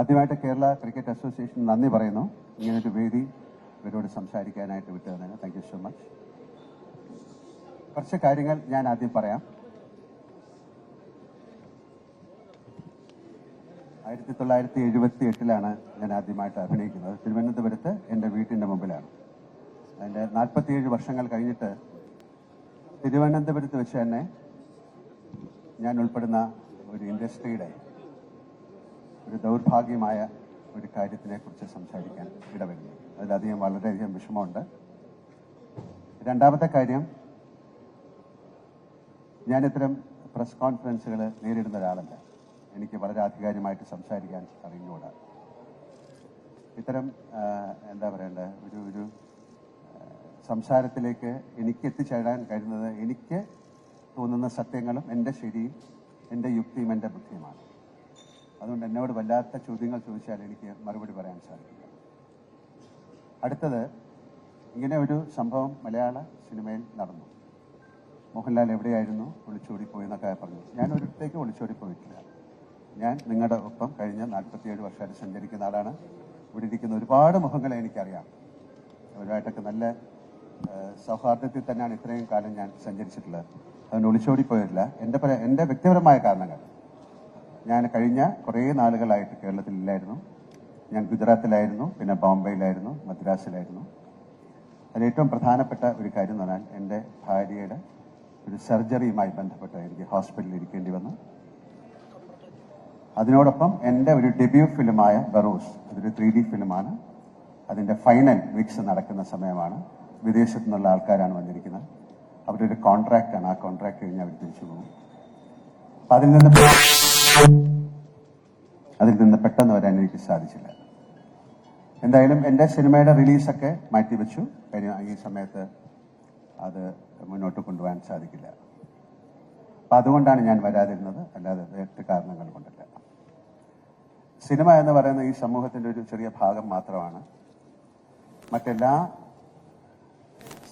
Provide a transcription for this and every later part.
ആദ്യമായിട്ട് Kerala cricket association നന്ദി പറയുന്നു. ഇങ്ങനൊരു വേദി ഇവരോട് സംസാരിക്കാനായിട്ട് വിട്ടതിന് താങ്ക് യു സോ മച്ച് കുറച്ച് കാര്യങ്ങൾ ഞാൻ ആദ്യം പറയാം. ആയിരത്തി തൊള്ളായിരത്തി എഴുപത്തി എട്ടിലാണ് ഞാൻ ആദ്യമായിട്ട് അഭിനയിക്കുന്നത്. തിരുവനന്തപുരത്ത് എന്റെ വീട്ടിന്റെ മുമ്പിലാണ്. അതിന്റെ നാൽപ്പത്തിയേഴ് വർഷങ്ങൾ കഴിഞ്ഞിട്ട് തിരുവനന്തപുരത്ത് വെച്ച് തന്നെ ഞാൻ ഉൾപ്പെടുന്ന ഒരു ഇൻഡസ്ട്രിയുടെ ഒരു ദൗർഭാഗ്യമായ ഒരു കാര്യത്തിനെ കുറിച്ച് സംസാരിക്കാൻ ഇടവരുന്നു അതിലധികം വളരെയധികം വിഷമമുണ്ട്. രണ്ടാമത്തെ കാര്യം ഞാൻ ഇത്തരം പ്രസ് കോൺഫറൻസുകൾ നേരിടുന്ന ഒരാളല്ല. എനിക്ക് വളരെ ആധികാരികമായിട്ട് സംസാരിക്കാൻ അറിഞ്ഞുകൂടാ. ഇത്തരം എന്താ പറയേണ്ടത് ഒരു ഒരു സംസാരത്തിലേക്ക് എനിക്ക് എത്തിച്ചേരാൻ കഴിയുന്നത് എനിക്ക് തോന്നുന്ന സത്യങ്ങളും എന്റെ ശരിയും എന്റെ യുക്തിയും എന്റെ ബുദ്ധിയുമാണ്. അതുകൊണ്ട് എന്നോട് വല്ലാത്ത ചോദ്യങ്ങൾ ചോദിച്ചാൽ എനിക്ക് മറുപടി പറയാൻ സാധിക്കില്ല. അടുത്തത് ഇങ്ങനെ ഒരു സംഭവം മലയാള സിനിമയിൽ നടന്നു. മോഹൻലാൽ എവിടെയായിരുന്നു? ഒളിച്ചോടിപ്പോയി എന്നൊക്കെ പറഞ്ഞു. ഞാൻ ഒരിടത്തേക്ക് ഒളിച്ചോടിപ്പോയിട്ടില്ല. ഞാൻ നിങ്ങളുടെ ഒപ്പം കഴിഞ്ഞ നാൽപ്പത്തിയേഴ് വർഷമായിട്ട് സഞ്ചരിക്കുന്ന ആളാണ്. ഇവിടെ ഇരിക്കുന്ന ഒരുപാട് മുഖങ്ങളെ എനിക്കറിയാം. അവരുമായിട്ടൊക്കെ നല്ല സൗഹാർദ്ദത്തിൽ തന്നെയാണ് ഇത്രയും കാലം ഞാൻ സഞ്ചരിച്ചിട്ടുള്ളത്. അതുകൊണ്ട് ഒളിച്ചോടിപ്പോയിട്ടില്ല. എന്റെ പല എന്റെ വ്യക്തിപരമായ കാരണങ്ങൾ. ഞാൻ കഴിഞ്ഞ കുറേ നാളുകളായിട്ട് കേരളത്തിലില്ലായിരുന്നു. ഞാൻ ഗുജറാത്തിലായിരുന്നു പിന്നെ ബോംബെയിലായിരുന്നു മദ്രാസിലായിരുന്നു. അതിൽ ഏറ്റവും പ്രധാനപ്പെട്ട ഒരു കാര്യം എന്ന് പറഞ്ഞാൽ എന്റെ ഭാര്യയുടെ ഒരു സർജറിയുമായി ബന്ധപ്പെട്ട് എനിക്ക് ഹോസ്പിറ്റലിൽ ഇരിക്കേണ്ടി വന്നു. അതിനോടൊപ്പം എന്റെ ഒരു ഡെബ്യൂ ഫിലിമായ ബറോസ് അതൊരു ത്രീ ഡി ഫിലിമാണ്. അതിന്റെ ഫൈനൽ വീക്സ് നടക്കുന്ന സമയമാണ്. വിദേശത്തു നിന്നുള്ള ആൾക്കാരാണ് വന്നിരിക്കുന്നത്. അവരുടെ ഒരു കോൺട്രാക്റ്റാണ്. ആ കോൺട്രാക്ട് കഴിഞ്ഞ് അവർ തിരിച്ചു പോകും. അപ്പം അതിൽ നിന്ന് അതിൽ നിന്ന് പെട്ടെന്ന് വരാൻ എനിക്ക് സാധിച്ചില്ല. എന്തായാലും എന്റെ സിനിമയുടെ റിലീസൊക്കെ മാറ്റിവെച്ചു. കാര്യം ഈ സമയത്ത് അത് മുന്നോട്ട് കൊണ്ടുപോകാൻ സാധിക്കില്ല. അപ്പം അതുകൊണ്ടാണ് ഞാൻ വരാതിരുന്നത്. അല്ലാതെ വേറിട്ട് കാരണങ്ങൾ കൊണ്ടല്ല. സിനിമ എന്ന് പറയുന്ന ഈ സമൂഹത്തിന്റെ ഒരു ചെറിയ ഭാഗം മാത്രമാണ്. മറ്റെല്ലാ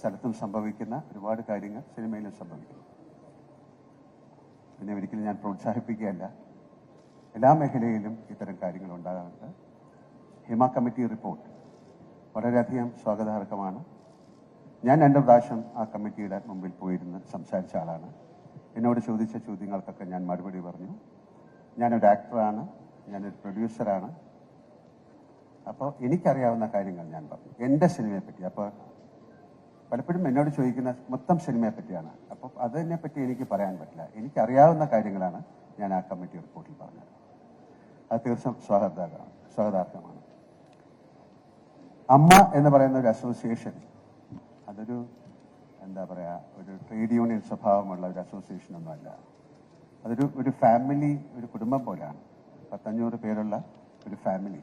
സ്ഥലത്തും സംഭവിക്കുന്ന ഒരുപാട് കാര്യങ്ങൾ സിനിമയിലും സംഭവിക്കുന്നു. പിന്നെ ഒരിക്കലും ഞാൻ പ്രോത്സാഹിപ്പിക്കുകയല്ല. എല്ലാ മേഖലയിലും ഇത്തരം കാര്യങ്ങൾ ഉണ്ടാകാറുണ്ട്. Hema committee report. വളരെയധികം സ്വാഗതാർഹമാണ്. ഞാൻ രണ്ട് പ്രാവശ്യം ആ കമ്മിറ്റിയുടെ മുമ്പിൽ പോയിരുന്ന് സംസാരിച്ച ആളാണ്. എന്നോട് ചോദിച്ച ചോദ്യങ്ങൾക്കൊക്കെ ഞാൻ മറുപടി പറഞ്ഞു. ഞാനൊരു ആക്ടറാണ് ഞാനൊരു പ്രൊഡ്യൂസറാണ്. അപ്പോൾ എനിക്കറിയാവുന്ന കാര്യങ്ങൾ ഞാൻ പറഞ്ഞു. എന്റെ സിനിമയെപ്പറ്റി അപ്പോൾ പലപ്പോഴും എന്നോട് ചോദിക്കുന്ന മൊത്തം സിനിമയെ പറ്റിയാണ് അപ്പോൾ അതിനെപ്പറ്റി എനിക്ക് പറയാൻ പറ്റില്ല. എനിക്കറിയാവുന്ന കാര്യങ്ങളാണ് ഞാൻ ആ കമ്മിറ്റി റിപ്പോർട്ടിൽ പറഞ്ഞത്. അത് തീർച്ചയായും സ്വാഗതാർഹമാണ് സ്വാഗതാർഹമാണ് അമ്മ എന്ന് പറയുന്ന ഒരു അസോസിയേഷൻ അതൊരു എന്താ പറയുക ഒരു ട്രേഡ് യൂണിയൻ സ്വഭാവമുള്ള ഒരു അസോസിയേഷൻ ഒന്നുമല്ല. അതൊരു ഒരു ഫാമിലി ഒരു കുടുംബം പോലെയാണ് പത്തഞ്ഞൂറ് പേരുള്ള ഒരു ഫാമിലി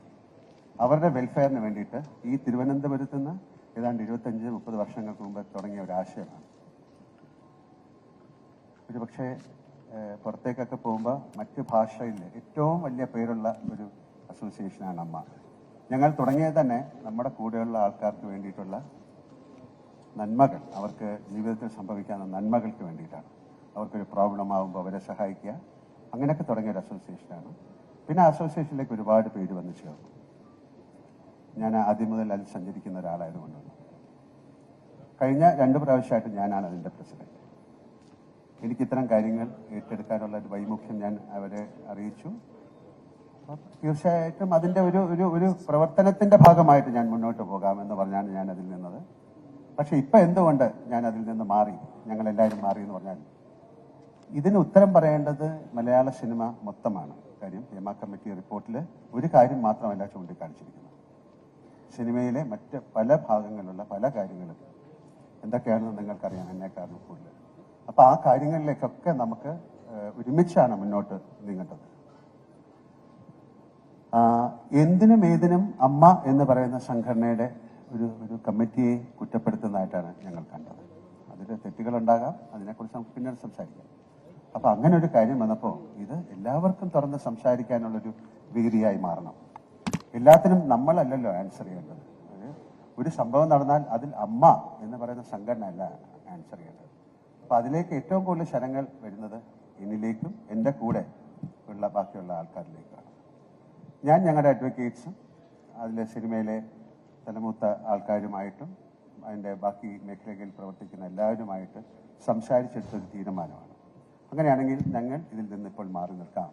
അവരുടെ വെൽഫെയറിന് വേണ്ടിയിട്ട് ഈ തിരുവനന്തപുരത്ത് നിന്ന് ഏതാണ്ട് ഇരുപത്തഞ്ച് മുപ്പത് വർഷങ്ങൾക്ക് മുമ്പ് തുടങ്ങിയ ഒരു ആശയമാണ്. ഒരു പക്ഷേ പുറത്തേക്കൊക്കെ പോകുമ്പോൾ മറ്റ് ഭാഷയിൽ ഏറ്റവും വലിയ പേരുള്ള ഒരു അസോസിയേഷനാണ് അമ്മ. ഞങ്ങൾ തുടങ്ങിയത് തന്നെ നമ്മുടെ കൂടെയുള്ള ആൾക്കാർക്ക് വേണ്ടിയിട്ടുള്ള നന്മകൾ. അവർക്ക് ജീവിതത്തിൽ സംഭവിക്കാവുന്ന നന്മകൾക്ക് വേണ്ടിയിട്ടാണ്. അവർക്കൊരു പ്രോബ്ലം ആകുമ്പോൾ അവരെ സഹായിക്കുക. അങ്ങനെയൊക്കെ തുടങ്ങിയ ഒരു അസോസിയേഷനാണ്. പിന്നെ അസോസിയേഷനിലേക്ക് ഒരുപാട് പേര് വന്ന് ചേർന്നു. ഞാൻ ആദ്യം മുതൽ അതിൽ സഞ്ചരിക്കുന്ന ഒരാളായതുകൊണ്ടാണ് കഴിഞ്ഞ രണ്ട് പ്രാവശ്യമായിട്ട് ഞാനാണ് അതിന്റെ പ്രസിഡന്റ്. എനിക്ക് ഇത്തരം കാര്യങ്ങൾ ഏറ്റെടുക്കാനുള്ള ഒരു വൈമുഖ്യം ഞാൻ അവരെ അറിയിച്ചു. തീർച്ചയായിട്ടും അതിന്റെ ഒരു ഒരു ഒരു പ്രവർത്തനത്തിന്റെ ഭാഗമായിട്ട് ഞാൻ മുന്നോട്ട് പോകാമെന്ന് പറഞ്ഞാണ് ഞാൻ അതിൽ നിന്നത്. പക്ഷെ ഇപ്പൊ എന്തുകൊണ്ട് ഞാൻ അതിൽ നിന്ന് മാറി? ഞങ്ങൾ എല്ലാവരും മാറി എന്ന് പറഞ്ഞാൽ ഇതിന് ഉത്തരം പറയേണ്ടത് മലയാള സിനിമ മൊത്തമാണ്. കാര്യം ഹേമ കമ്മിറ്റി റിപ്പോർട്ടിൽ ഒരു കാര്യം മാത്രമല്ല ചൂണ്ടിക്കാണിച്ചിരിക്കുന്നത്. സിനിമയിലെ മറ്റ് പല ഭാഗങ്ങളിലുള്ള പല കാര്യങ്ങളും എന്തൊക്കെയാണെന്ന് നിങ്ങൾക്കറിയാം എന്നെക്കാളും കൂടുതൽ. അപ്പൊ ആ കാര്യങ്ങളിലേക്കൊക്കെ നമുക്ക് ഒരുമിച്ചാണ് മുന്നോട്ട് നീങ്ങേണ്ടത്. എന്തിനും ഏതിനും അമ്മ എന്ന് പറയുന്ന സംഘടനയുടെ ഒരു ഒരു കമ്മിറ്റിയെ കുറ്റപ്പെടുത്തുന്നതായിട്ടാണ് ഞങ്ങൾ കണ്ടത്. അതിൽ തെറ്റുകളുണ്ടാകാം അതിനെക്കുറിച്ച് നമുക്ക് പിന്നീട് സംസാരിക്കാം. അപ്പൊ അങ്ങനെ ഒരു കാര്യം വന്നപ്പോൾ ഇത് എല്ലാവർക്കും തുറന്ന് സംസാരിക്കാനുള്ളൊരു വേദിയായി മാറണം. എല്ലാത്തിനും നമ്മളല്ലല്ലോ ആൻസർ ചെയ്യേണ്ടത്. ഒരു സംഭവം നടന്നാൽ അതിൽ അമ്മ എന്ന് പറയുന്ന സംഘടന അല്ല ആൻസർ ചെയ്യേണ്ടത്. അപ്പൊ അതിലേക്ക് ഏറ്റവും കൂടുതൽ ശരങ്ങൾ വരുന്നത് എന്നിലേക്കും എന്റെ കൂടെ ഉള്ള ബാക്കിയുള്ള ആൾക്കാരിലേക്കാണ്. ഞാൻ ഞങ്ങളുടെ അഡ്വക്കേറ്റ്സും അതിലെ സിനിമയിലെ തലമൂത്ത ആൾക്കാരുമായിട്ടും അതിന്റെ ബാക്കി മേഖലകളിൽ പ്രവർത്തിക്കുന്ന എല്ലാവരുമായിട്ട് സംസാരിച്ചെടുത്തൊരു തീരുമാനമാണ്. അങ്ങനെയാണെങ്കിൽ ഞങ്ങൾ ഇതിൽ നിന്ന് ഇപ്പോൾ മാറി നിൽക്കാം.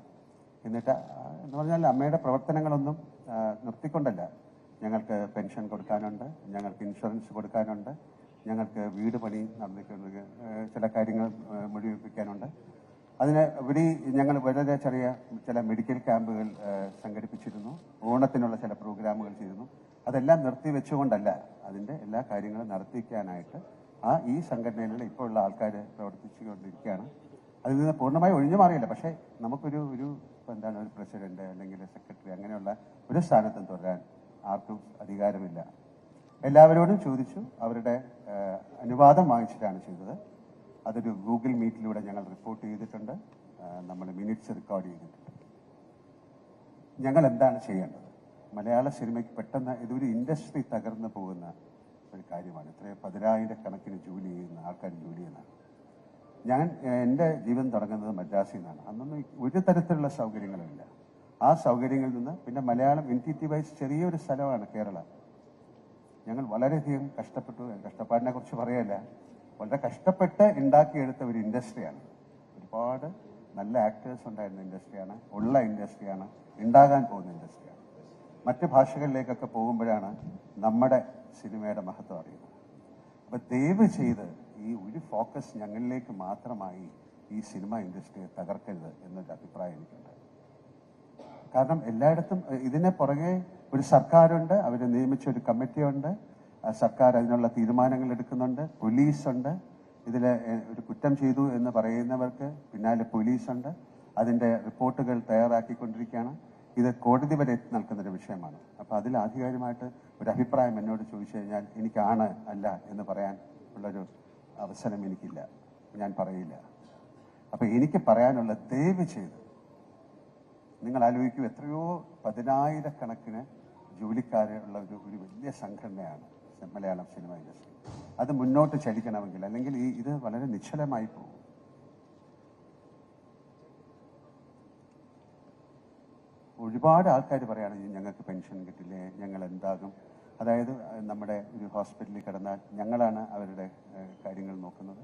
എന്നിട്ട് എന്ന് പറഞ്ഞാൽ അമ്മയുടെ പ്രവർത്തനങ്ങളൊന്നും നിർത്തിക്കൊണ്ടല്ല. ഞങ്ങൾക്ക് പെൻഷൻ കൊടുക്കാനുണ്ട് ഞങ്ങൾക്ക് ഇൻഷുറൻസ് കൊടുക്കാനുണ്ട് ഞങ്ങൾക്ക് വീട് പണി നടന്നിട്ടുണ്ട്. ചില കാര്യങ്ങൾ മുഴുവിപ്പിക്കാനുണ്ട് അതിന് ഇവിടെ ഞങ്ങൾ വളരെ ചെറിയ ചില മെഡിക്കൽ ക്യാമ്പുകൾ സംഘടിപ്പിച്ചിരുന്നു. ഓണത്തിനുള്ള ചില പ്രോഗ്രാമുകൾ ചെയ്തിരുന്നു. അതെല്ലാം നിർത്തിവെച്ചുകൊണ്ടല്ല അതിന്റെ എല്ലാ കാര്യങ്ങളും നടത്തിക്കാനായിട്ട് ആ ഈ സംഘടനയിലുള്ള ഇപ്പോൾ ഉള്ള ആൾക്കാർ പ്രവർത്തിച്ചുകൊണ്ടിരിക്കുകയാണ്. അതിൽ നിന്ന് പൂർണമായി ഒഴിഞ്ഞു മാറിയില്ല. പക്ഷേ നമുക്കൊരു ഒരു എന്താണ് ഒരു പ്രസിഡന്റ് അല്ലെങ്കിൽ സെക്രട്ടറി അങ്ങനെയുള്ള ഒരു സ്ഥാനത്തും തുടരാൻ ആർക്കും അധികാരമില്ല. എല്ലാവരോടും ചോദിച്ചു. അവരുടെ അനുവാദം വാങ്ങിച്ചിട്ടാണ് ചെയ്തത്. അതൊരു ഗൂഗിൾ മീറ്റിലൂടെ ഞങ്ങൾ റിപ്പോർട്ട് ചെയ്തിട്ടുണ്ട്. നമ്മൾ മിനിറ്റ്സ് റെക്കോർഡ് ചെയ്തിട്ടുണ്ട്. ഞങ്ങൾ എന്താണ് ചെയ്യേണ്ടത്? മലയാള സിനിമയ്ക്ക് പെട്ടെന്ന് ഇതൊരു ഇൻഡസ്ട്രി തകർന്നു പോകുന്ന ഒരു കാര്യമാണ്. ഇത്രയും പതിനായിരക്കണക്കിന് ജോലി ചെയ്യുന്ന ആൾക്കാർ ജോലി ചെയ്യുന്നതാണ്. ഞാൻ എന്റെ ജീവൻ തുടങ്ങുന്നത് മദ്രാസിൽ നിന്നാണ്. അന്നൊന്നും ഒരു തരത്തിലുള്ള സൗകര്യങ്ങളുമില്ല ആ സൗകര്യങ്ങളിൽ നിന്ന് പിന്നെ മലയാളം എന്റിറ്റി വൈസ് ചെറിയൊരു സ്ഥലമാണ് കേരളം. ഞങ്ങൾ വളരെയധികം കഷ്ടപ്പെട്ടു. കഷ്ടപ്പാടിനെ കുറിച്ച് പറയല്ല. വളരെ കഷ്ടപ്പെട്ട് ഉണ്ടാക്കിയെടുത്ത ഒരു ഇൻഡസ്ട്രിയാണ്. ഒരുപാട് നല്ല ആക്ടേഴ്സ് ഉണ്ടായിരുന്ന ഇൻഡസ്ട്രിയാണ്. ഉള്ള ഇൻഡസ്ട്രിയാണ്. ഉണ്ടാകാൻ പോകുന്ന ഇൻഡസ്ട്രിയാണ്. മറ്റ് ഭാഷകളിലേക്കൊക്കെ പോകുമ്പോഴാണ് നമ്മുടെ സിനിമയുടെ മഹത്വം അറിയുന്നത്. അപ്പൊ ദയവ് ചെയ്ത് ഈ ഒരു ഫോക്കസ് ഞങ്ങളിലേക്ക് മാത്രമായി ഈ സിനിമ ഇൻഡസ്ട്രിയെ തകർക്കരുത് എന്നൊരു അഭിപ്രായം എനിക്കുണ്ട് കാരണം എല്ലായിടത്തും ഇതിനെ പുറകെ ഒരു സർക്കാരുണ്ട് അവരെ നിയമിച്ച ഒരു കമ്മിറ്റിയുണ്ട്. സർക്കാർ അതിനുള്ള തീരുമാനങ്ങൾ എടുക്കുന്നുണ്ട്. പോലീസുണ്ട്. ഇതിൽ ഒരു കുറ്റം ചെയ്തു എന്ന് പറയുന്നവർക്ക് പിന്നാലെ പോലീസുണ്ട്. അതിന്റെ റിപ്പോർട്ടുകൾ തയ്യാറാക്കിക്കൊണ്ടിരിക്കുകയാണ്. ഇത് കോടതി വരെ എത്തി നിൽക്കുന്ന ഒരു വിഷയമാണ്. അപ്പോൾ അതിൽ ആധികാരികമായിട്ട് ഒരു അഭിപ്രായം എന്നോട് ചോദിച്ചു കഴിഞ്ഞാൽ എനിക്കാണ് അല്ല എന്ന് പറയാൻ ഉള്ളൊരു അവസരം എനിക്കില്ല. ഞാൻ പറയില്ല. അപ്പോൾ എനിക്ക് പറയാനുള്ള ദയവ് ചെയ്ത്. നിങ്ങൾ ആലോചിക്കൂ എത്രയോ പതിനായിരക്കണക്കിന് ജോലിക്കാരെ ഉള്ള ഒരു ഒരു വലിയ സംഘടനയാണ് മലയാളം സിനിമ ഇൻഡസ്ട്രി. അത് മുന്നോട്ട് ചലിക്കണമെങ്കിൽ അല്ലെങ്കിൽ ഈ ഇത് വളരെ നിശ്ചലമായി പോകും. ഒരുപാട് ആൾക്കാർ പറയുകയാണ് "ഈ ഞങ്ങൾക്ക് പെൻഷൻ കിട്ടില്ലേ? ഞങ്ങൾ എന്താകും? അതായത് നമ്മുടെ ഒരു ഹോസ്പിറ്റലിൽ കിടന്നാൽ ഞങ്ങളാണ് അവരുടെ കാര്യങ്ങൾ നോക്കുന്നത്.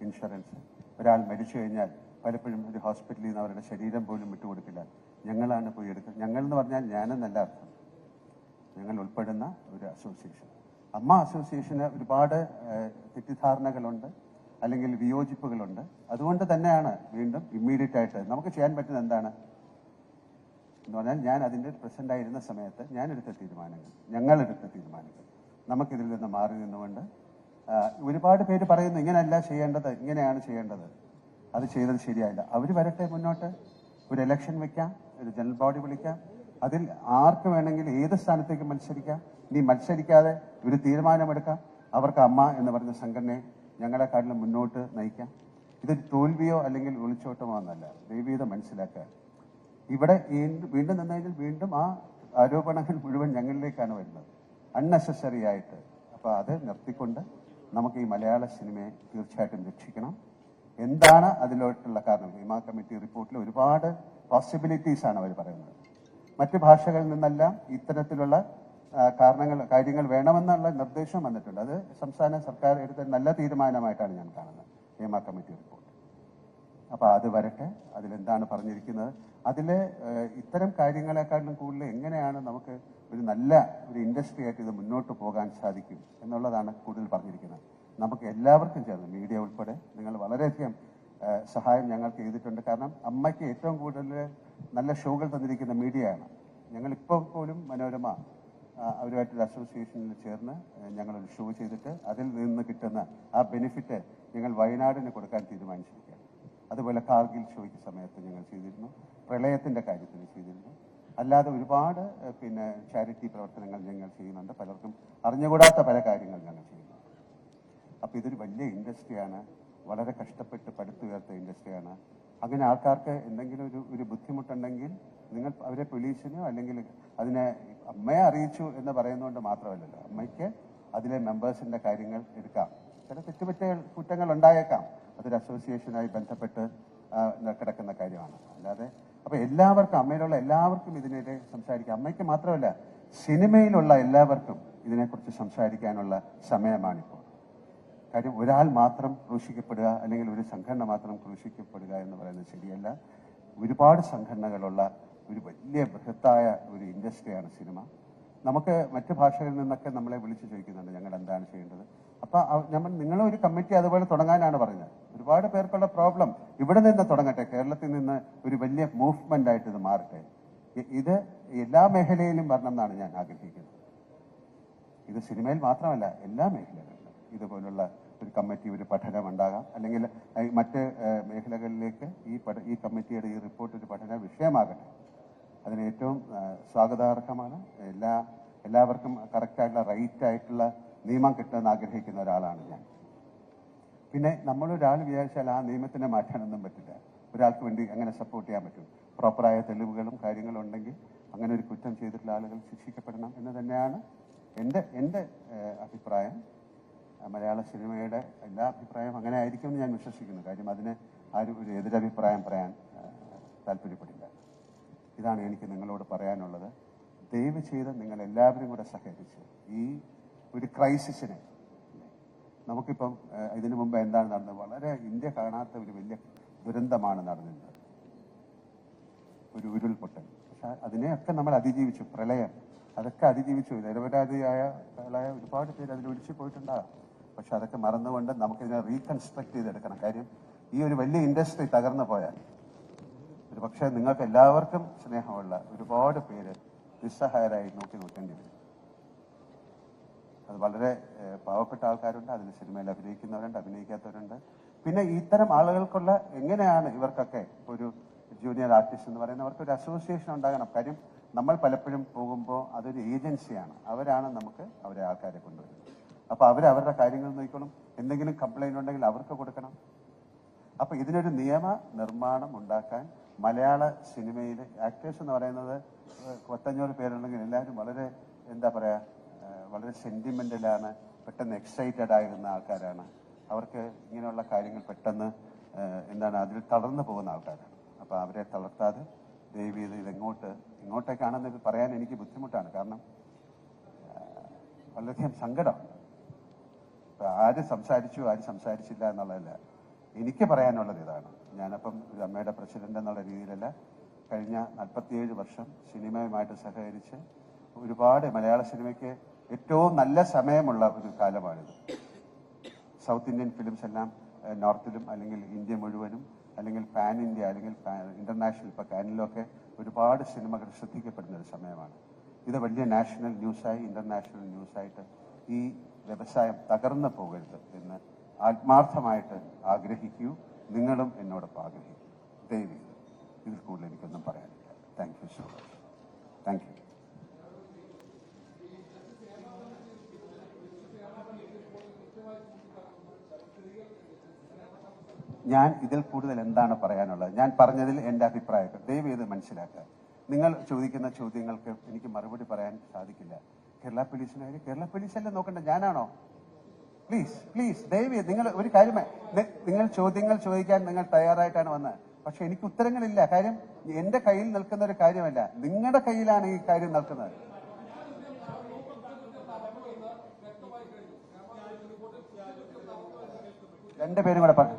ഇൻഷുറൻസ്. ഒരാൾ മരിച്ചു കഴിഞ്ഞാൽ പലപ്പോഴും ഒരു ഹോസ്പിറ്റലിൽ നിന്ന് അവരുടെ ശരീരം പോലും വിട്ടുകൊടുക്കില്ല ഞങ്ങളാണ് പോയി എടുക്കുന്നത് ഞങ്ങൾ എന്ന് പറഞ്ഞാൽ ഞാനെന്നല്ല അർത്ഥം. ഞങ്ങൾ ഉൾപ്പെടുന്ന ഒരു അസോസിയേഷൻ അമ്മ അസോസിയേഷന് ഒരുപാട് തെറ്റിദ്ധാരണകളുണ്ട് അല്ലെങ്കിൽ വിയോജിപ്പുകളുണ്ട്. അതുകൊണ്ട് തന്നെയാണ് വീണ്ടും ഇമ്മീഡിയറ്റ് ആയിട്ട് നമുക്ക് ചെയ്യാൻ പറ്റുന്നത് എന്താണ്? എന്ന് പറഞ്ഞാൽ ഞാൻ അതിന്റെ പ്രസന്റ് ആയിരുന്ന സമയത്ത് ഞാൻ എടുത്ത തീരുമാനങ്ങൾ ഞങ്ങൾ എടുത്ത തീരുമാനങ്ങൾ നമുക്കിതിൽ നിന്ന് മാറി നിന്നുകൊണ്ട് ഒരുപാട് പേര് പറയുന്നു ഇങ്ങനെയല്ല ചെയ്യേണ്ടത് ഇങ്ങനെയാണ് ചെയ്യേണ്ടത്. അത് ചെയ്തത് ശരിയായില്ല. അവർ വരട്ടെ മുന്നോട്ട്. ഒരു ഇലക്ഷൻ വെക്കാം ഒരു ജനറൽ ബോഡി വിളിക്കാം. അതിൽ ആർക്ക് വേണമെങ്കിലും ഏത് സ്ഥാനത്തേക്ക് മത്സരിക്കാം? ഇനി മത്സരിക്കാതെ ഒരു തീരുമാനമെടുക്കാം. അവർക്ക് അമ്മ എന്ന് പറഞ്ഞ സംഘടനയെ ഞങ്ങളെക്കാട്ടിലും മുന്നോട്ട് നയിക്കാം. ഇതൊരു തോൽവിയോ അല്ലെങ്കിൽ ഒളിച്ചോട്ടമോ എന്നല്ല. ദൈവീത മനസ്സിലാക്കുക. ഇവിടെ വീണ്ടും വീണ്ടും നിന്നതിൽ വീണ്ടും ആ ആരോപണങ്ങൾ മുഴുവൻ ഞങ്ങളിലേക്കാണ് വരുന്നത്. അൺനെസസറി ആയിട്ട്. അപ്പോൾ അത് നിർത്തിക്കൊണ്ട് നമുക്ക് ഈ മലയാള സിനിമയെ തീർച്ചയായിട്ടും രക്ഷിക്കണം. എന്താണ് അതിലോട്ടുള്ള കാരണം? ഹിമ കമ്മിറ്റി റിപ്പോർട്ടിൽ ഒരുപാട് പോസിബിലിറ്റീസ് ആണ് അവർ പറയുന്നത്. മറ്റ് ഭാഷകളിൽ നിന്നെല്ലാം ഇത്തരത്തിലുള്ള കാരണങ്ങൾ കാര്യങ്ങൾ വേണമെന്നുള്ള നിർദ്ദേശം വന്നിട്ടുണ്ട്. അത് സംസ്ഥാന സർക്കാർ എടുത്ത നല്ല തീരുമാനമായിട്ടാണ് ഞാൻ കാണുന്നത്. ഹേമ കമ്മിറ്റി റിപ്പോർട്ട് അപ്പൊ അത് വരട്ടെ. അതിലെന്താണ് പറഞ്ഞിരിക്കുന്നത്? അതിൽ ഇത്തരം കാര്യങ്ങളെക്കാളും കൂടുതൽ എങ്ങനെയാണ് നമുക്ക് ഒരു നല്ല ഒരു ഇൻഡസ്ട്രി ആയിട്ട് ഇത് മുന്നോട്ട് പോകാൻ സാധിക്കും എന്നുള്ളതാണ് കൂടുതൽ പറഞ്ഞിരിക്കുന്നത്. നമുക്ക് എല്ലാവർക്കും ചേർന്ന് മീഡിയ ഉൾപ്പെടെ നിങ്ങൾ വളരെയധികം സഹായം ഞങ്ങൾക്ക് ചെയ്തിട്ടുണ്ട്. കാരണം അമ്മയ്ക്ക് ഏറ്റവും കൂടുതൽ നല്ല ഷോകൾ തന്നിരിക്കുന്ന മീഡിയയാണ്. ഞങ്ങളിപ്പോൾ പോലും മനോരമ അവരുമായിട്ടൊരു അസോസിയേഷനിൽ ചേർന്ന് ഞങ്ങളൊരു ഷോ ചെയ്തിട്ട് അതിൽ നിന്ന് കിട്ടുന്ന ആ ബെനിഫിറ്റ് ഞങ്ങൾ വയനാടിന് കൊടുക്കാൻ തീരുമാനിച്ചിരിക്കുകയാണ്. അതുപോലെ കാർഗിൽ ഷോയ്ക്ക് സമയത്ത് ഞങ്ങൾ ചെയ്തിരുന്നു. പ്രളയത്തിന്റെ കാര്യത്തിൽ ചെയ്തിരുന്നു. അല്ലാതെ ഒരുപാട് പിന്നെ ചാരിറ്റി പ്രവർത്തനങ്ങൾ ഞങ്ങൾ ചെയ്യുന്നുണ്ട്. പലർക്കും അറിഞ്ഞുകൂടാത്ത പല കാര്യങ്ങൾ ഞങ്ങൾ ചെയ്യുന്നു. അപ്പോൾ ഇതൊരു വലിയ ഇൻഡസ്ട്രിയാണ്. വളരെ കഷ്ടപ്പെട്ട് പടുത്തുയർത്ത ഇൻഡസ്ട്രിയാണ്. അങ്ങനെ ആൾക്കാർക്ക് എന്തെങ്കിലും ഒരു ഒരു ബുദ്ധിമുട്ടുണ്ടെങ്കിൽ നിങ്ങൾ അവരെ പോലീസിനോ അല്ലെങ്കിൽ അതിനെ അമ്മയെ അറിയിച്ചു എന്ന് പറയുന്നതുകൊണ്ട് മാത്രമല്ലല്ലോ. അമ്മയ്ക്ക് അതിലെ മെമ്പേഴ്സിന്റെ കാര്യങ്ങൾ എടുക്കാം. ചില തെറ്റുപറ്റ കുറ്റങ്ങൾ ഉണ്ടായേക്കാം. അതൊരു അസോസിയേഷനായി ബന്ധപ്പെട്ട് കിടക്കുന്ന കാര്യമാണ്. അല്ലാതെ അപ്പൊ എല്ലാവർക്കും അമ്മയിലുള്ള എല്ലാവർക്കും ഇതിനെതിരെ സംസാരിക്കാം. അമ്മയ്ക്ക് മാത്രമല്ല സിനിമയിലുള്ള എല്ലാവർക്കും ഇതിനെക്കുറിച്ച് സംസാരിക്കാനുള്ള സമയമാണിപ്പോൾ കാര്യം ഒരാൾ മാത്രം ക്രൂശിക്കപ്പെടുക അല്ലെങ്കിൽ ഒരു സംഘടന മാത്രം ക്രൂശിക്കപ്പെടുക എന്ന് പറയുന്നത് ശരിയല്ല. ഒരുപാട് സംഘടനകളുള്ള ഒരു വലിയ ബൃഹത്തായ ഒരു ഇൻഡസ്ട്രിയാണ് സിനിമ. നമുക്ക് മറ്റു ഭാഷകളിൽ നിന്നൊക്കെ നമ്മളെ വിളിച്ചു ചോദിക്കുന്നുണ്ട് ഞങ്ങൾ എന്താണ് ചെയ്യേണ്ടത് അപ്പോൾ നമ്മൾ നിങ്ങളെ ഒരു കമ്മിറ്റി അതുപോലെ തുടങ്ങാനാണ് പറഞ്ഞത് ഒരുപാട് പേർക്കുള്ള പ്രോബ്ലം ഇവിടെ നിന്ന് തുടങ്ങട്ടെ. കേരളത്തിൽ നിന്ന് ഒരു വലിയ മൂവ്മെന്റ് ആയിട്ട് ഇത് മാറട്ടെ. ഇത് എല്ലാ മേഖലയിലും വരണം എന്നാണ് ഞാൻ ആഗ്രഹിക്കുന്നത്. ഇത് സിനിമയിൽ മാത്രമല്ല എല്ലാ മേഖലകളിലും. ഇതുപോലുള്ള ഒരു കമ്മിറ്റി ഒരു പഠനം ഉണ്ടാകാം. അല്ലെങ്കിൽ മറ്റ് മേഖലകളിലേക്ക് ഈ പഠ- ഈ കമ്മിറ്റിയുടെ ഈ റിപ്പോർട്ട് ഒരു പഠന വിഷയമാകട്ടെ. അതിന് ഏറ്റവും സ്വാഗതാർഹമാണ് എല്ലാ എല്ലാവർക്കും കറക്റ്റായിട്ടുള്ള റൈറ്റ് ആയിട്ടുള്ള നിയമം കിട്ടുമെന്ന് ആഗ്രഹിക്കുന്ന ഒരാളാണ് ഞാൻ. പിന്നെ നമ്മൾ ഒരാൾ വിചാരിച്ചാൽ ആ നിയമത്തിനെ മാറ്റാനൊന്നും പറ്റില്ല. ഒരാൾക്ക് വേണ്ടി അങ്ങനെ സപ്പോർട്ട് ചെയ്യാൻ പറ്റും. പ്രോപ്പറായ തെളിവുകളും കാര്യങ്ങളും ഉണ്ടെങ്കിൽ അങ്ങനെ ഒരു കുറ്റം ചെയ്തിട്ടുള്ള ആളുകൾ ശിക്ഷിക്കപ്പെടണം എന്ന് തന്നെയാണ് എന്റെ എന്റെ അഭിപ്രായം. മലയാള സിനിമയുടെ എല്ലാ അഭിപ്രായവും അങ്ങനെ ആയിരിക്കും എന്ന് ഞാൻ വിശ്വസിക്കുന്നു. കാര്യം അതിന് ആരും ഒരു എതിരഭിപ്രായം പറയാൻ താല്പര്യപ്പെടില്ല. ഇതാണ് എനിക്ക് നിങ്ങളോട് പറയാനുള്ളത്. ദയവ് ചെയ്ത് നിങ്ങൾ എല്ലാവരും കൂടെ സഹകരിച്ച് ഈ ഒരു ക്രൈസിസിനെ നമുക്കിപ്പം ഇതിനു മുമ്പ് എന്താണ് നടന്നത്? വളരെ ഇന്ത്യ കാണാത്ത ഒരു വലിയ ദുരന്തമാണ് നടന്നത് ഒരു ഉരുൾപൊട്ടൽ. പക്ഷെ അതിനെയൊക്കെ നമ്മൾ അതിജീവിച്ചു. പ്രളയം. അതൊക്കെ അതിജീവിച്ചു. നിരപരാധിയായ ആളായ ഒരുപാട് പേര് അതിൽ ഒഴിച്ചു പോയിട്ടുണ്ടാകാം. പക്ഷെ അതൊക്കെ മറന്നുകൊണ്ട് നമുക്കിതിനെ റീകൺസ്ട്രക്ട് ചെയ്തെടുക്കണം. കാര്യം ഈ ഒരു വലിയ ഇൻഡസ്ട്രി തകർന്നു പോയാൽ ഒരു പക്ഷേ നിങ്ങൾക്ക് എല്ലാവർക്കും സ്നേഹമുള്ള ഒരുപാട് പേര് നിസ്സഹായരായി നോക്കി നോക്കേണ്ടി വരും. അത് വളരെ പാവപ്പെട്ട ആൾക്കാരുണ്ട്. അതിൽ സിനിമയിൽ അഭിനയിക്കുന്നവരുണ്ട് അഭിനയിക്കാത്തവരുണ്ട്. പിന്നെ ഇത്തരം ആളുകൾക്കുള്ള എങ്ങനെയാണ് ഇവർക്കൊക്കെ ഒരു ജൂനിയർ ആർട്ടിസ്റ്റ് എന്ന് പറയുന്നവർക്ക് ഒരു അസോസിയേഷൻ ഉണ്ടാകണം. കാര്യം നമ്മൾ പലപ്പോഴും പോകുമ്പോൾ അതൊരു ഏജൻസിയാണ് അവരാണ് നമുക്ക് അവരെ ആൾക്കാരെ കൊണ്ടുവരുന്നത്. അപ്പൊ അവർ അവരുടെ കാര്യങ്ങൾ നോക്കണം. എന്തെങ്കിലും കംപ്ലൈന്റ് ഉണ്ടെങ്കിൽ അവർക്ക് കൊടുക്കണം. അപ്പൊ ഇതിനൊരു നിയമ നിർമ്മാണം ഉണ്ടാക്കാൻ മലയാള സിനിമയിൽ ആക്ടേഴ്സ് എന്ന് പറയുന്നത് കൊത്തഞ്ഞൂറ് പേരുണ്ടെങ്കിൽ എല്ലാവരും വളരെ എന്താ പറയാ വളരെ സെന്റിമെന്റലാണ് പെട്ടെന്ന് എക്സൈറ്റഡ് ആയിരുന്ന ആൾക്കാരാണ്. അവർക്ക് ഇങ്ങനെയുള്ള കാര്യങ്ങൾ പെട്ടെന്ന് എന്താണ് അതിൽ തളർന്നു പോകുന്ന ആൾക്കാരാണ്. അപ്പൊ അവരെ തളർത്താതെ ദയവ് ഇത് ഇതെങ്ങോട്ട് ഇങ്ങോട്ടേക്കാണെന്ന് പറയാൻ എനിക്ക് ബുദ്ധിമുട്ടാണ്. കാരണം വളരെയധികം സങ്കടം. ആര് സംസാരിച്ചു ആര് സംസാരിച്ചില്ല എന്നുള്ളതല്ല. എനിക്ക് പറയാനുള്ളത് ഇതാണ്. ഞാനപ്പം ഒരു അമ്മയുടെ പ്രസിഡന്റ് എന്നുള്ള രീതിയിലല്ല കഴിഞ്ഞ നാൽപ്പത്തിയേഴ് വർഷം സിനിമയുമായിട്ട് സഹകരിച്ച് ഒരുപാട് മലയാള സിനിമയ്ക്ക് ഏറ്റവും നല്ല സമയമുള്ള ഒരു കാലമാണിത്. സൗത്ത് ഇന്ത്യൻ ഫിലിംസ് എല്ലാം നോർത്തിലും അല്ലെങ്കിൽ ഇന്ത്യ മുഴുവനും അല്ലെങ്കിൽ പാൻ ഇന്ത്യ അല്ലെങ്കിൽ ഇന്റർനാഷണൽ ഇപ്പൊ കാനിലൊക്കെ ഒരുപാട് സിനിമകൾ ശ്രദ്ധിക്കപ്പെടുന്ന ഒരു സമയമാണ്. ഇത് വലിയ നാഷണൽ ന്യൂസായി ഇന്റർനാഷണൽ ന്യൂസായിട്ട് ഈ വ്യവസായം തകർന്നു പോകരുത് എന്ന് ആത്മാർത്ഥമായിട്ട് ആഗ്രഹിക്കൂ. നിങ്ങളും എന്നോടൊപ്പം ആഗ്രഹിക്കൂ. ദയവ് ഇതിൽ കൂടുതൽ എനിക്കൊന്നും പറയാനില്ല. Thank you so much thank you ഞാൻ ഇതിൽ കൂടുതൽ എന്താണ് പറയാനുള്ളത്? ഞാൻ പറഞ്ഞതിൽ എന്റെ അഭിപ്രായം. ദയവ് ചെയ്ത് മനസ്സിലാക്കുക. നിങ്ങൾ ചോദിക്കുന്ന ചോദ്യങ്ങൾക്ക് എനിക്ക് മറുപടി പറയാൻ സാധിക്കില്ല. കേരള പോലീസിന് കാര്യം കേരള പോലീസല്ലേ നോക്കണ്ട? ഞാനാണോ? പ്ലീസ് പ്ലീസ് ദയവ് നിങ്ങൾ ഒരു കാര്യം നിങ്ങൾ ചോദ്യങ്ങൾ ചോദിക്കാൻ നിങ്ങൾ തയ്യാറായിട്ടാണ് വന്നത്. പക്ഷെ എനിക്ക് ഉത്തരങ്ങളില്ല. കാര്യം എന്റെ കയ്യിൽ നിൽക്കുന്ന ഒരു കാര്യമല്ല. നിങ്ങളുടെ കയ്യിലാണ് ഈ കാര്യം നിൽക്കുന്നത്. രണ്ടുപേരും കൂടെ പറഞ്ഞു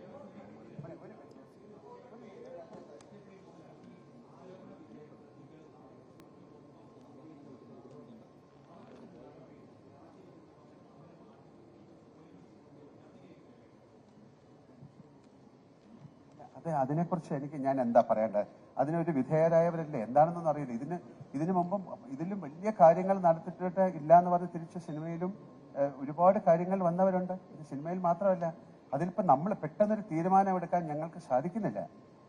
അതെ അതിനെക്കുറിച്ച് എനിക്ക് ഞാൻ എന്താ പറയേണ്ടത്? അതിനൊരു വിധേയരായവരല്ലേ? എന്താണെന്നൊന്നും അറിയില്ല. ഇതിന് ഇതിനു മുമ്പും ഇതിലും വലിയ കാര്യങ്ങൾ നടത്തിയിട്ട് ഇല്ല എന്ന് പറഞ്ഞ് തിരിച്ച സിനിമയിലും ഒരുപാട് കാര്യങ്ങൾ വന്നവരുണ്ട്. ഇത് സിനിമയിൽ മാത്രമല്ല അതിലിപ്പോ നമ്മൾ പെട്ടെന്നൊരു തീരുമാനം എടുക്കാൻ ഞങ്ങൾക്ക് സാധിക്കുന്നില്ല.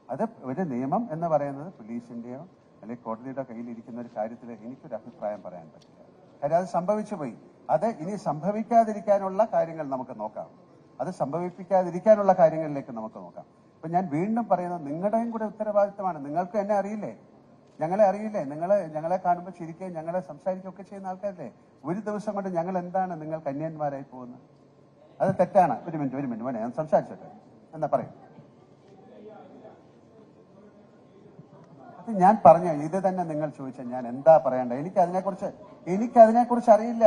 അത് ഒരു നിയമം എന്ന് പറയുന്നത് പോലീസിന്റെയോ അല്ലെങ്കിൽ കോടതിയുടെ കയ്യിൽ ഇരിക്കുന്ന ഒരു കാര്യത്തിൽ എനിക്കൊരു അഭിപ്രായം പറയാൻ പറ്റില്ല. കാര്യം അത് സംഭവിച്ചു പോയി. അത് ഇനി സംഭവിക്കാതിരിക്കാനുള്ള കാര്യങ്ങൾ നമുക്ക് നോക്കാം. അത് സംഭവിപ്പിക്കാതിരിക്കാനുള്ള കാര്യങ്ങളിലേക്ക് നമുക്ക് നോക്കാം. ഇപ്പൊ ഞാൻ വീണ്ടും പറയുന്നത് നിങ്ങളുടെയും കൂടെ ഉത്തരവാദിത്തമാണ്. നിങ്ങൾക്ക് എന്നെ അറിയില്ലേ? ഞങ്ങളെ അറിയില്ലേ? നിങ്ങൾ ഞങ്ങളെ കാണുമ്പോൾ ചിരിക്കുകയും ഞങ്ങളെ സംസാരിക്കുകയൊക്കെ ചെയ്യുന്ന ആൾക്കാരല്ലേ? ഒരു ദിവസം കൊണ്ട് ഞങ്ങൾ എന്താണ് നിങ്ങൾ കന്യാന്മാരായി പോകുന്നത്? അത് തെറ്റാണ്. ഒരു മിനിറ്റ് ഒരു മിനിറ്റ് വേണേ ഞാൻ സംസാരിച്ചോട്ടെ. എന്നാ പറയും. അത് ഞാൻ പറഞ്ഞ ഇത് തന്നെ നിങ്ങൾ ചോദിച്ച ഞാൻ എന്താ പറയണ്ടേ എനിക്ക് അതിനെക്കുറിച്ച് എനിക്ക് അതിനെക്കുറിച്ച് അറിയില്ല.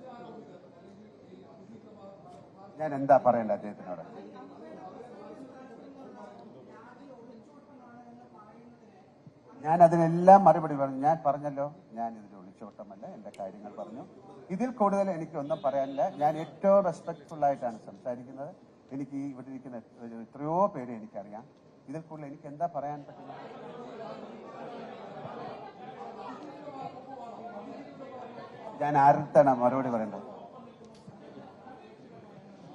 ഞാൻ എന്താ പറയണ്ട അദ്ദേഹത്തിനോട്? ഞാൻ അതിനെല്ലാം മറുപടി പറഞ്ഞു. ഞാൻ പറഞ്ഞല്ലോ ഞാൻ ഇതിൽ ഒളിച്ചോട്ടമല്ല എന്റെ കാര്യങ്ങൾ പറഞ്ഞു. ഇതിൽ കൂടുതൽ എനിക്ക് എനിക്കൊന്നും പറയാനില്ല. ഞാൻ ഏറ്റവും റെസ്പെക്ട്ഫുൾ ആയിട്ടാണ് സംസാരിക്കുന്നത്. എനിക്ക് ഇവിടെ ഇരിക്കുന്ന എത്രയോ പേര് എനിക്കറിയാം. ഇതിൽ കൂടുതൽ എനിക്ക് എന്താ പറയാൻ പറ്റുന്നത്? ഞാൻ ആരുടെ മറുപടി പറയേണ്ടത്?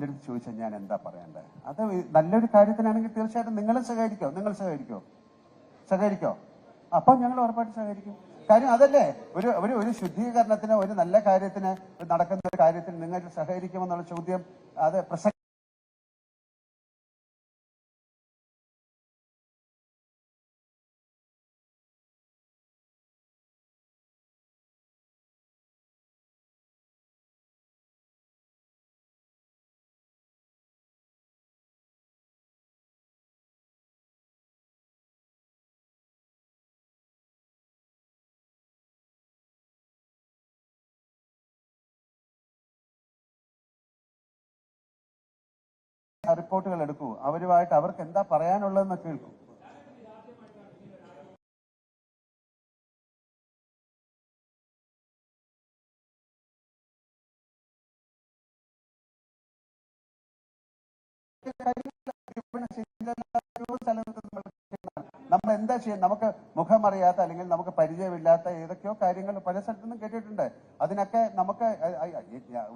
എന്റെ അടുത്ത് ചോദിച്ചാൽ ഞാൻ എന്താ പറയണ്ടേ? അത് നല്ലൊരു കാര്യത്തിനാണെങ്കിൽ തീർച്ചയായിട്ടും നിങ്ങൾ സഹകരിക്കോ നിങ്ങൾ സഹകരിക്കോ? സഹകരിക്കോ? അപ്പൊ ഞങ്ങൾ ഉറപ്പായിട്ട് സഹകരിക്കും. കാര്യം അതല്ലേ? ഒരു ഒരു ഒരു ശുദ്ധീകരണത്തിന് ഒരു നല്ല കാര്യത്തിന് നടക്കുന്ന ഒരു കാര്യത്തിന് നിങ്ങൾ സഹകരിക്കുമെന്നുള്ള ചോദ്യം അത് പ്രസക്തി റിപ്പോർട്ടുകൾ എടുക്കൂ. അവരുമായിട്ട് അവർക്ക് എന്താ പറയാനുള്ളതെന്ന് കേൾക്കൂ. എന്താ ചെയ്യുന്നത് നമുക്ക് മുഖമറിയാത്ത അല്ലെങ്കിൽ നമുക്ക് പരിചയമില്ലാത്ത ഏതൊക്കെയോ കാര്യങ്ങൾ പല സ്ഥലത്തുനിന്നും കേട്ടിട്ടുണ്ട്. അതിനൊക്കെ നമുക്ക്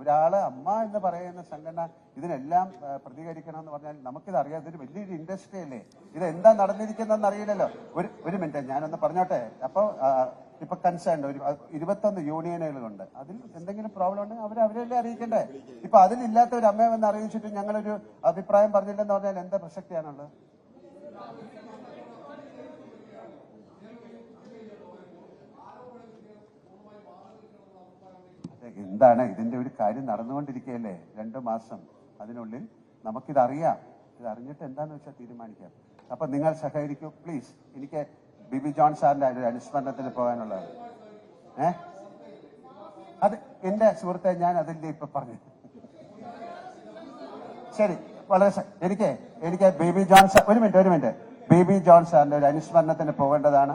ഒരാൾ അമ്മ എന്ന് പറയുന്ന സംഘടന ഇതിനെല്ലാം പ്രതികരിക്കണം എന്ന് പറഞ്ഞാൽ നമുക്കിത് അറിയാം ഇതൊരു വലിയൊരു ഇൻഡസ്ട്രി അല്ലേ? ഇത് എന്താ നടന്നിരിക്കുന്നതെന്ന് അറിയില്ലല്ലോ. ഒരു ഒരു മിനിറ്റ് ഞാനൊന്ന് പറഞ്ഞോട്ടെ. അപ്പൊ ആ, ഇപ്പൊ കൺസേൺ ഒരു ഇരുപത്തൊന്ന് യൂണിയനുകളുണ്ട്. അതിൽ എന്തെങ്കിലും പ്രോബ്ലം ഉണ്ടെങ്കിൽ അവർ അവരല്ലേ അറിയിക്കണ്ടേ? ഇപ്പൊ അതിലില്ലാത്ത ഒരു അമ്മയെന്ന് അറിയിച്ചിട്ട് ഞങ്ങളൊരു അഭിപ്രായം പറഞ്ഞില്ലെന്ന് പറഞ്ഞാൽ എന്താ പ്രസക്തിയാണുള്ളത്? എന്താണ് ഇതിന്റെ ഒരു കാര്യം നടന്നുകൊണ്ടിരിക്കുകയല്ലേ? രണ്ടു മാസം അതിനുള്ളിൽ നമുക്കിതറിയാം. ഇത് അറിഞ്ഞിട്ട് എന്താന്ന് വെച്ചാൽ തീരുമാനിക്കാം. അപ്പൊ നിങ്ങൾ സഹകരിക്കൂ. പ്ലീസ് എനിക്ക് ബിബി ജോൺ സാറിന്റെ ഒരു അനുസ്മരണത്തിന് പോകാനുള്ളത് ഏ? അത് എന്റെ സുഹൃത്തെ ഞാൻ അതിന്റെ ഇപ്പൊ പറഞ്ഞു ശരി വളരെ എനിക്ക് എനിക്ക് ബേബി ജോൺ സാർ ഒരു മിനിറ്റ് ഒരു മിനിറ്റ്. ബേബി ജോൺ സാറിന്റെ ഒരു അനുസ്മരണത്തിന് പോകേണ്ടതാണ്.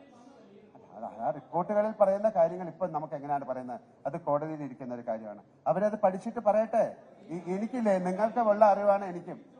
ആ റിപ്പോർട്ടുകളിൽ പറയുന്ന കാര്യങ്ങൾ ഇപ്പൊ നമുക്ക് എങ്ങനെയാണ് പറയുന്നത്? അത് കോടതിയിൽ ഇരിക്കുന്ന ഒരു കാര്യമാണ്. അവരത് പഠിച്ചിട്ട് പറയട്ടെ. എനിക്കില്ലേ നിങ്ങൾക്ക് ഉള്ള അറിവാണ് എനിക്കും.